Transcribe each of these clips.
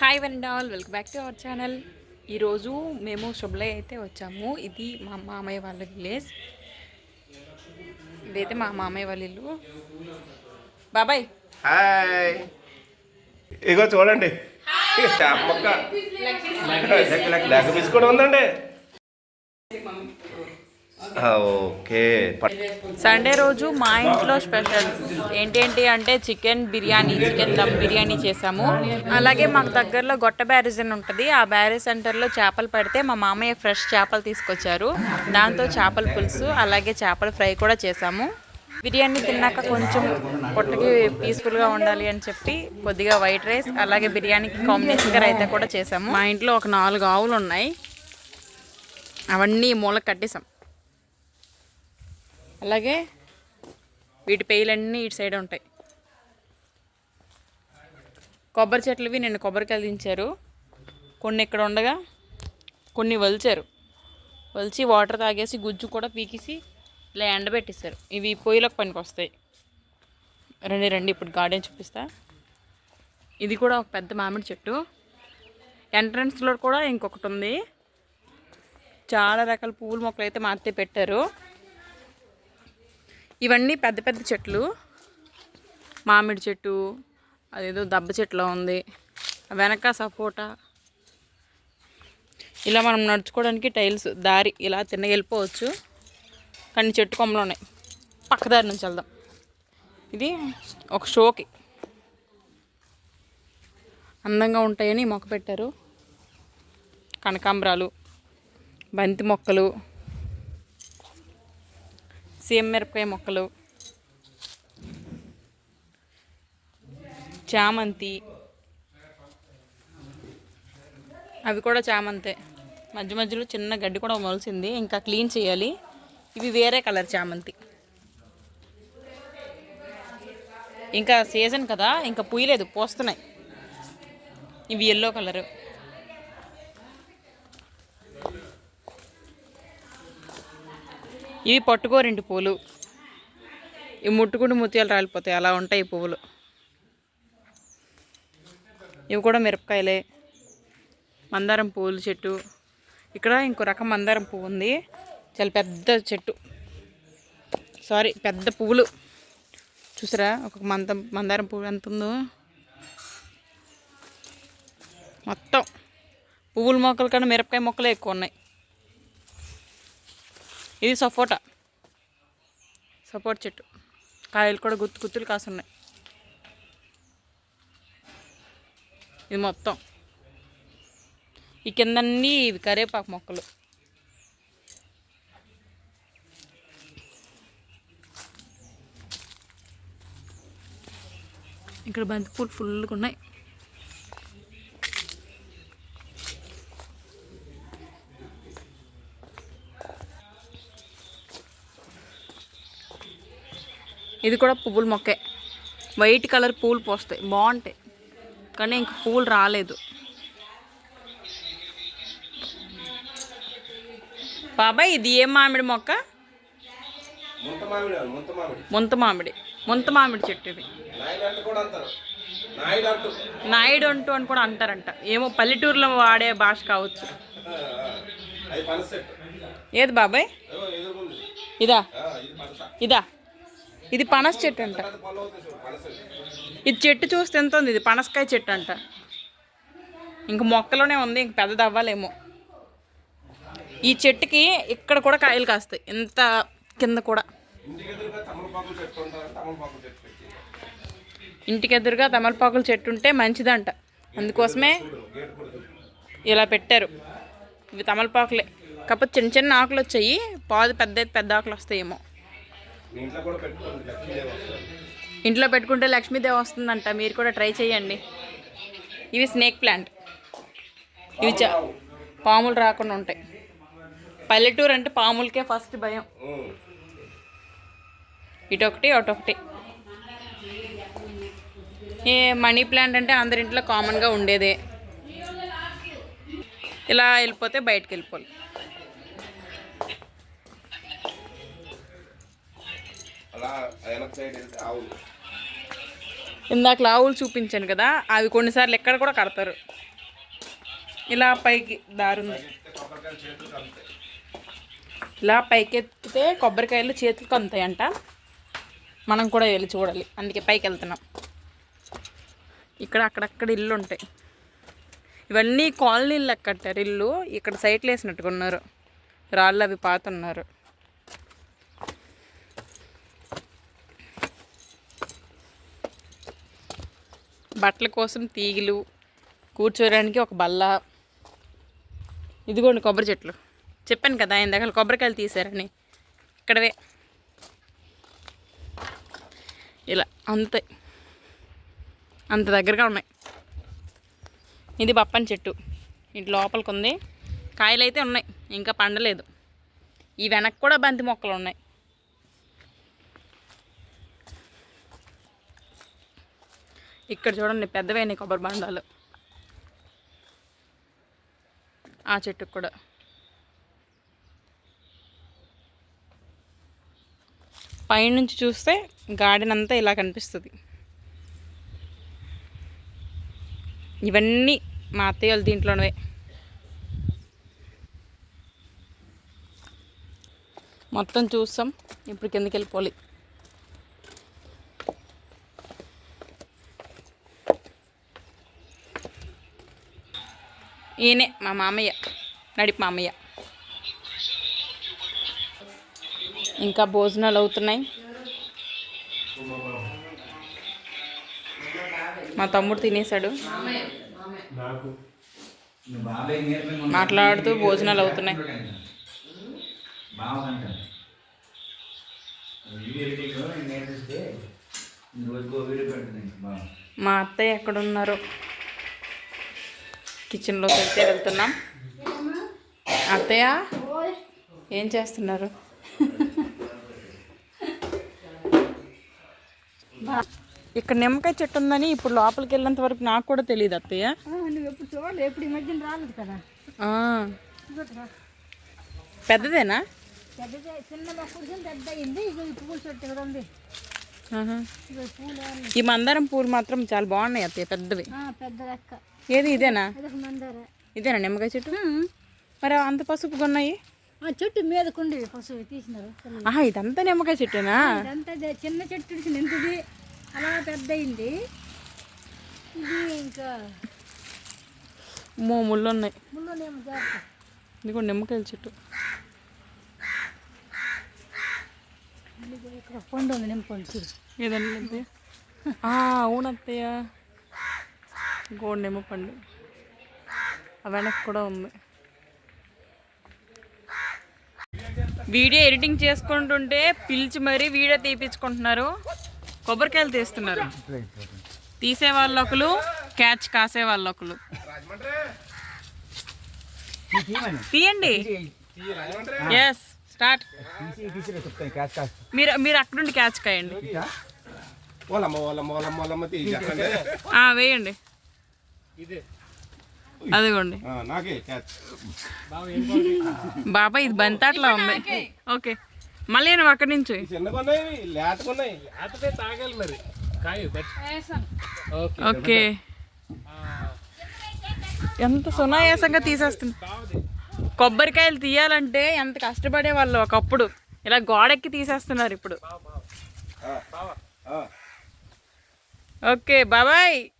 Hi one all welcome back to our channel ఈరోజు మేము శుభ్లై అయితే వచ్చాము. ఇది మా మామయ్య వాళ్ళ విలేజ్ ఇదైతే మా మామయ్య వాళ్ళ ఇల్లు. బాబాయ్. హాయ్ ఇగో చూడండి. లెగ్ పీస్ కూడా ఉందండి. ఓకే. సండే రోజు మా ఇంట్లో స్పెషల్ ఏంటేంటి అంటే చికెన్ బిర్యానీ చికెన్ దమ్ బిర్యానీ చేసాము. అలాగే మాకు దగ్గరలో గొట్ట బ్యారేజ్ అని ఉంటుంది. ఆ బ్యారేజ్ సెంటర్లో చేపలు పెడితే మా మామయ్య ఫ్రెష్ చేపలు తీసుకొచ్చారు. దాంతో చేపల పులుసు అలాగే చేపల ఫ్రై కూడా చేసాము. బిర్యానీ తిన్నాక కొంచెం పొట్టకి పీస్ఫుల్గా ఉండాలి అని చెప్పి కొద్దిగా వైట్ రైస్ అలాగే బిర్యానీకి కాంబినేషన్గా రైతా కూడా చేసాము. మా ఇంట్లో ఒక నాలుగు ఆవులు ఉన్నాయి. అవన్నీ మూల కట్టేసాం. అలాగే వీటి పేయలన్నీ ఇటు సైడ్ ఉంటాయి. కొబ్బరి చెట్లవి నిన్న కొబ్బరికాయలు దించారు. కొన్ని ఇక్కడ ఉండగా కొన్ని వలిచారు. వలిచి వాటర్ తాగేసి గుజ్జు కూడా పీకేసి ఇలా ఎండబెట్టేశారు. ఇవి పొయ్యిలకు పనికి వస్తాయి రండి రండి ఇప్పుడు గార్డెన్ చూపిస్తా. ఇది కూడా ఒక పెద్ద మామిడి చెట్టు. ఎంట్రన్స్లో కూడా ఇంకొకటి ఉంది. చాలా రకాల పువ్వుల మొక్కలు అయితే మా అత్తయ్య పెట్టారు. ఇవన్నీ పెద్ద పెద్ద చెట్లు. మామిడి చెట్టు అదేదో దబ్బ చెట్టులో ఉంది. వెనక సపోటా. ఇలా మనం నడుచుకోవడానికి టైల్స్ దారి ఇలా తిన్నగా వెళ్ళిపోవచ్చు. కానీ చెట్టు కొమ్మలు ఉన్నాయి. పక్కదారి నుంచి వెళ్దాం. ఇది ఒక షోకి. అందంగా ఉంటాయని మొక్క పెట్టారు. కనకాంబరాలు బంతి మొక్కలు. సీఎం మిరపకాయ మొక్కలు చామంతి. అవి కూడా చామంతే. మధ్య మధ్యలో చిన్న గడ్డి కూడా మొలిసింది. ఇంకా క్లీన్ చేయాలి. ఇవి వేరే కలర్ చామంతి. ఇంకా సీజన్ కదా ఇంకా పూయలేదు పోస్తున్నాయి. ఇవి ఎల్లో కలరు ఇవి రెండు పూలు. ఇవి ముట్టుకుంటూ ముత్యాలు రాలిపోతాయి. అలా ఉంటాయి ఈ పువ్వులు. ఇవి కూడా మిరపకాయలే. మందారం పువ్వుల చెట్టు. ఇక్కడ ఇంకో రకం మందారం పువ్వు ఉంది. చాలా పెద్ద చెట్టు. సారీ పెద్ద పువ్వులు. చూసారా? ఒక మంద మందారం పువ్వు ఎంత ఉందో? మొత్తం. పువ్వుల మొక్కల కన్నా మిరపకాయ మొక్కలే ఎక్కువ ఉన్నాయి. ఇది సపోటా. సపోటా చెట్టు. కాయలు కూడా గుత్తు గుత్తులు కాసున్నాయి. ఇది మొత్తం. ఈ కిందన్నీ ఇవి కరేపాకు మొక్కలు. ఇక్కడ బంతిపూలు ఫుల్గా ఉన్నాయి. ఇది కూడా పువ్వుల మొక్కే. వైట్ కలర్ పూలు పోస్తాయి. బాగుంటాయి. కానీ ఇంక పువ్వులు రాలేదు. బాబాయ్ ఇది ఏం మామిడి మొక్క? ముంత మామిడి ముంత మామిడి. చెట్టు ఇది. నాయుడు అంటూ అని కూడా అంటారంట. ఏమో పల్లెటూరులో వాడే భాష కావచ్చు. ఏది బాబాయ్? ఇదా? ఇది? ఇది పనస చెట్టు అంట. ఇది చెట్టు చూస్తే ఎంత ఉంది? ఇది పనసకాయ చెట్టు అంట. ఇంక మొక్కలోనే ఉంది ఇంక పెద్దది అవ్వాలేమో. ఈ చెట్టుకి ఇక్కడ కూడా కాయలు కాస్తాయి ఇంత కింద కూడా. ఇంటికి ఎదురుగా తమలపాకులు చెట్టు తమలపాకుల చెట్టు ఉంటే మంచిదంట. అందుకోసమే ఇలా పెట్టారు. ఇవి తమలపాకులే. కాకపోతే చిన్న చిన్న ఆకులు వచ్చాయి పాదు పెద్ద పెద్ద ఆకులు వస్తాయేమో. ఇంట్లో కూడా పెట్టుకోండి లక్ష్మీదేవి వస్తుంది. ఇంట్లో పెట్టుకుంటే లక్ష్మీదేవి వస్తుందంట మీరు కూడా ట్రై చేయండి. ఇవి స్నేక్ ప్లాంట్. ఇవి చా పాములు రాకుండా ఉంటాయి. పల్లెటూరు అంటే పాములకే ఫస్ట్ భయం. ఇటొకటి అటొకటి. ఏ మనీ ప్లాంట్ అంటే అందరింట్లో కామన్గా ఉండేదే. ఇలా వెళ్ళిపోతే బయటకు వెళ్ళిపోవాలి. అలా వెనక సైడ్ వెళ్తే ఆవులు. ఇందాక లావులు చూపించాను కదా అవి కొన్నిసార్లు ఎక్కడ కూడా కడతారు. ఇలా పైకి దారుంది చేతులు ఇలా పైకి ఎత్తితే కొబ్బరికాయలు చేతులకు అందుతాయంట మనం కూడా వెళ్ళి చూడాలి. అందుకే పైకి వెళ్తున్నాం ఇక్కడ అక్కడక్కడ ఇల్లు ఉంటాయి. ఇవన్నీ కాలనీలు కట్టారు ఇల్లు. ఇక్కడ సైట్లు వేసినట్టుగా ఉన్నారు. రాళ్ళు అవి పాతున్నారు. బట్టల కోసం తీగలు కూర్చోడానికి ఒక బల్ల. ఇదిగోండి కొబ్బరి చెట్లు. చెప్పాను కదా ఇందాక కొబ్బరికాయలు తీశారని. ఇక్కడవే. ఇలా అంతే. అంత దగ్గరగా ఉన్నాయి. ఇది బప్పని చెట్టు. ఇంటి లోపలికి ఉంది కాయలు అయితే ఉన్నాయి ఇంకా పండలేదు. ఈ వెనక్కి కూడా బంతి మొక్కలు ఉన్నాయి. ఇక్కడ చూడండి పెద్దవైన కొబ్బరి బండాలు. ఆ చెట్టుకు కూడా. పైనుంచి చూస్తే గార్డెన్ అంతా ఇలా కనిపిస్తుంది. ఇవన్నీ మా అత్తయ్య దీంట్లోనే. మొత్తం చూస్తాం ఇప్పుడు కిందకి వెళ్ళిపోవాలి. ఈయనే మా మామయ్య నడిపి మామయ్య. ఇంకా భోజనాలు అవుతున్నాయి. మా తమ్ముడు తినేశాడు. మాట్లాడుతూ భోజనాలు అవుతున్నాయి. మా అత్తయ్య ఎక్కడున్నారు? కిచెన్లోకి వెళ్తే వెళ్తున్నాం. అత్తయ్య ఏం చేస్తున్నారు? ఇక్కడ నిమ్మకాయ చెట్టు ఉందని ఇప్పుడు లోపలికి వెళ్ళేంత వరకు నాకు కూడా తెలియదు అత్తయ్య. నువ్వు ఎప్పుడు చూడలే ఎప్పుడు ఈ మధ్యన రాలేదు కదా. ఆ, పెద్దదేనా? పెద్దదే చిన్న మొక్కలు చిన్న పెద్ద అయింది ఇక ఈ చెట్టు ఇక్కడ ఉంది. మందారం పూలు మాత్రం చాలా బాగున్నాయి అత్తయ్య పెద్దవి. పెద్ద లెక్క. ఏది ఇదేనా? ఇదేనా నిమ్మకాయ చెట్టు? మరి అంత పసుపుగా ఉన్నాయి ఆ చెట్టు మీదకుండి పశువు తీసినారు పిల్లలు. ఆహా ఇదంతా నిమ్మకాయ చెట్టేనా? ఇదంతా ఇదే చిన్న చెట్టు ఎంతది అలా పెద్ద అయింది ఇది ఇంకా మో ముళ్ళు ఉన్నాయి జాగ్రత్త. ఇదిగో నిమ్మకాయల చెట్టు. ఇక్కడ పండు ఉంది నింపండి చూడు. ఏదండి అత్తయ్య ఆ, అవును అత్తయ్య గోడు నిమ్మ పండు. ఆ వెనక్కి కూడా ఉంది. వీడియో ఎడిటింగ్ చేసుకుంటుంటే పిలిచి మరీ వీడియో తీపించుకుంటున్నారు కొబ్బరికాయలు తీస్తున్నారు. తీసే వాళ్ళొకరు క్యాచ్ కాసే వాళ్ళొకరు తీయండి. ఎస్ స్టార్ట్ మీరు మీరు అక్కడ నుండి క్యాచ్ కాయండి. వేయండి. అదిగోండి. బాబా ఇది బంతాట్లా ఉంది. ఓకే. మళ్ళీ నువ్వు అక్కడి నుంచి. Okay okay. ఎంత సునాయాసంగా తీసేస్తుంది. కొబ్బరికాయలు తీయాలంటే ఎంత కష్టపడే వాళ్ళు ఒకప్పుడు. ఇలా గోడెక్కి తీసేస్తున్నారు ఇప్పుడు. ఆ, ఓకే బాబాయ్ ఆ.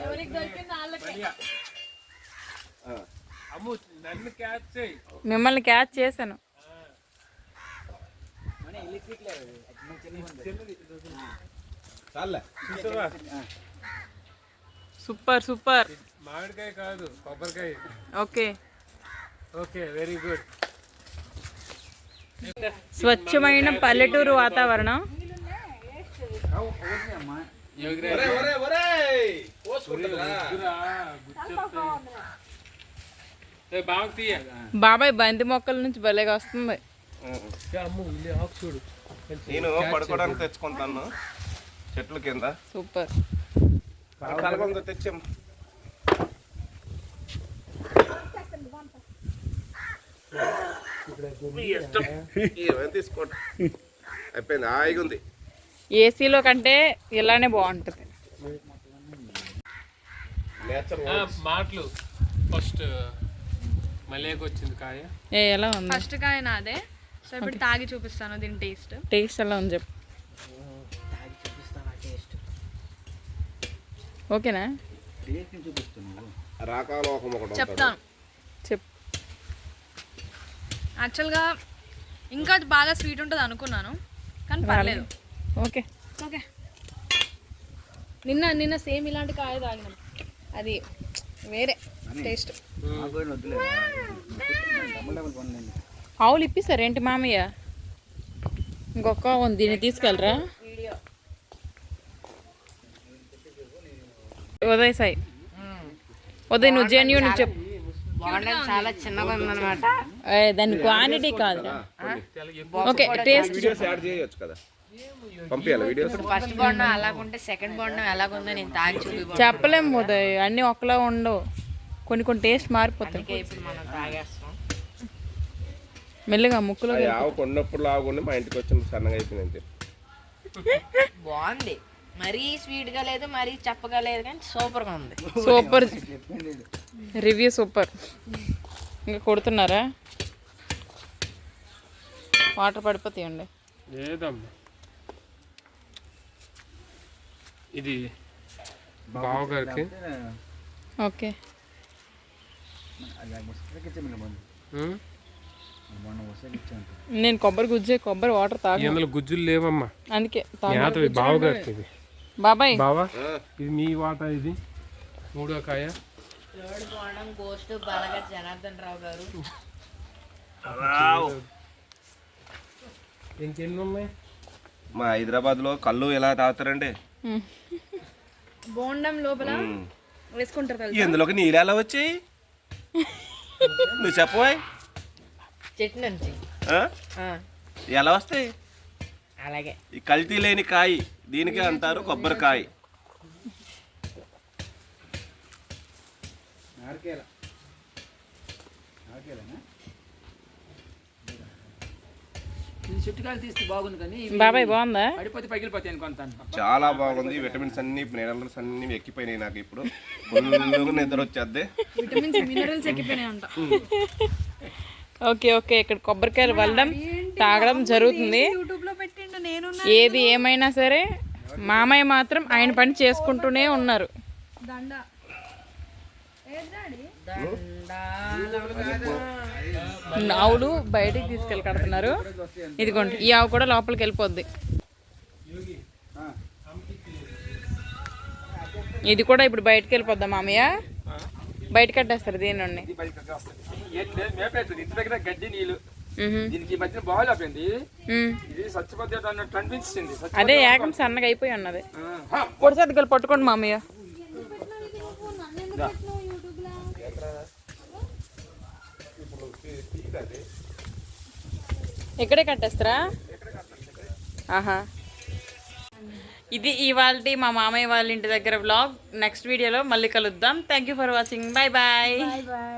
అమ్ము నన్ను క్యాచ్ చేయి మిమ్మల్ని క్యాచ్ చేశాను. Super super. మామిడికాయ కాదు కొబ్బరికాయ. ఓకే. Okay very good. స్వచ్ఛమైన పల్లెటూరు వాతావరణం. బాబాయ్ బంతి మొక్కల నుంచి భలేగా వస్తుంది. నేను పడుకోవడానికి తెచ్చుకుంటాను. చెట్ల కింద. సూపర్. కలగొంద తెచ్చాం. ఏమైనా తీసుకోండి అయిపోయింది హాయిగా ఉంది ఏసీలో కంటే ఇలానే బాగుంటుంది. మాటలు. ఫస్ట్ మలేకి వచ్చింది కాయ. ఏ ఎలా ఉంది? ఫస్ట్ కాయ నాదే. సో ఇప్పుడు తాగి చూపిస్తాను దీని టేస్ట్ టేస్ట్ ఎలా ఉంది చెప్పు. ఓకేనా? టేస్ట్ చూపిస్తాను రాకాలోకం ఒకటి ఉంటాడు. చెప్తాను. చెప్పు. యాక్చువల్గా ఇంకా బాగా స్వీట్ ఉంటుంది అనుకున్నాను. కానీ పర్లేదు. ఓకే. ఓకే. నిన్న నిన్న సేమ్ ఇలాంటి కాయ తాగినాం. అది వేరే టేస్ట్. ఆవులు ఇప్పిస్తారు ఏంటి మామయ్య? ఇంకొక ఉంది దీన్ని తీసుకెళ్ళరా? ఉదయ్ సాయి. ఉదయ్ నువ్వు జెన్యూన్ చెప్పు. చాలా చిన్నగా ఉందన్నమాట ఏ, దాని క్వాంటిటీ కాదు ఓకే టేస్ట్ వీడియోస్ యాడ్ చేయొచ్చు కదా. పంపించాలి వీడియోస్? ఫస్ట్ బాండం అలాగుంటే సెకండ్ బాండం ఎలాగుందో నేను తాగి చూపి చెప్పలేము ఉదయ్ అన్నీ ఒకలా ఉండవు. కొన్ని కొన్ని టేస్ట్ మారిపోతాయి. ఇప్పుడు మనం తాగేస్తాం. మెల్లిగా ముక్కులో ఆ ఆవు కొన్నప్పుడు లాగుండి మా ఇంటికి వచ్చి సన్నగా అయిపోయింది బాగుంది. మరీ స్వీట్గా లేదు మరీ చప్పగా లేదు కానీ సూపర్గా ఉంది. సూపర్. Review super. ఇంకా కొడుతున్నారా? వాటర్ పడిపోతాయండి. లేదమ్మా. ఇది ఓకే? మొన్న. వస్తే ఇచ్చాను నేను కొబ్బరి గుజ్జే కొబ్బరి వాటర్ తాగు ఇందులో గుజ్జులు లేవమ్మా. అందుకే తాగు నేతవి బావగారికి ఇది. బాబాయ్. బావా ఇది మీ వాటా ఇది? మూడో కాయ థర్డ్ బాండం గోస్ట్ బాలగా జనార్దన్ రావు గారు ఇంకెన్ని ఉన్నాయి మా హైదరాబాద్లో కళ్ళు ఎలా తాగుతారండి? బోండం లోపల. వేసుకుంటారు తెలుసా? ఇందులోకి నీళ్ళు ఎలా వచ్చాయి? నువ్వు చెప్పవా చెట్టు నుంచి. ఎలా వస్తాయి? అలాగే. ఈ కల్తీ లేని కాయ దీనికే అంటారు కొబ్బరికాయ. నారికేల. నారికేలనా? తీస్తే బాగుంది కానీ బాబాయ్ బాగుందా? పడిపోతే పగిలిపోతాయి అనుకుంటాను చాలా బాగుంది. విటమిన్స్ అన్ని మినరల్స్ అన్ని ఎక్కిపోయినాయి నాకు ఇప్పుడు. నిద్ర వచ్చేద్ది. విటమిన్స్ మినరల్స్ ఎక్కిపోయినాయి అంట. Okay okay. ఇక్కడ కొబ్బరికాయలు వల్లడం తాగడం జరుగుతుంది. యూట్యూబ్లో పెట్టిండు నేను ఏది ఏమైనా సరే మామయ్య మాత్రం ఆయన పని చేసుకుంటూనే ఉన్నారు. దండ. ఆవులు బయటికి తీసుకెళ్ళి కడుతున్నారు ఇదిగోండి ఈ ఆవు కూడా లోపలికి వెళ్ళిపోద్ది. ఇది కూడా ఇప్పుడు బయటకు వెళ్ళిపోద్దా మామయ్య. బయట కట్టేస్తారు దీని నుండి ఇంటి దగ్గర గడ్డి నీళ్ళు. దీనికి మధ్యన అయిపోయింది. ఇది అన్నట్టు అనిపించింది అదే ఏకం సన్నగా అయిపోయి ఉన్నది. పొడిసెద్దకలు పట్టుకోండి మామయ్య. ఇక్కడే కట్టేస్తారా? ఆహా. ఇది ఇవాళ మా మామయ్య వాళ్ళ ఇంటి దగ్గర వ్లాగ్ నెక్స్ట్ వీడియోలో మళ్ళీ కలుద్దాం. Thank you for watching bye bye bye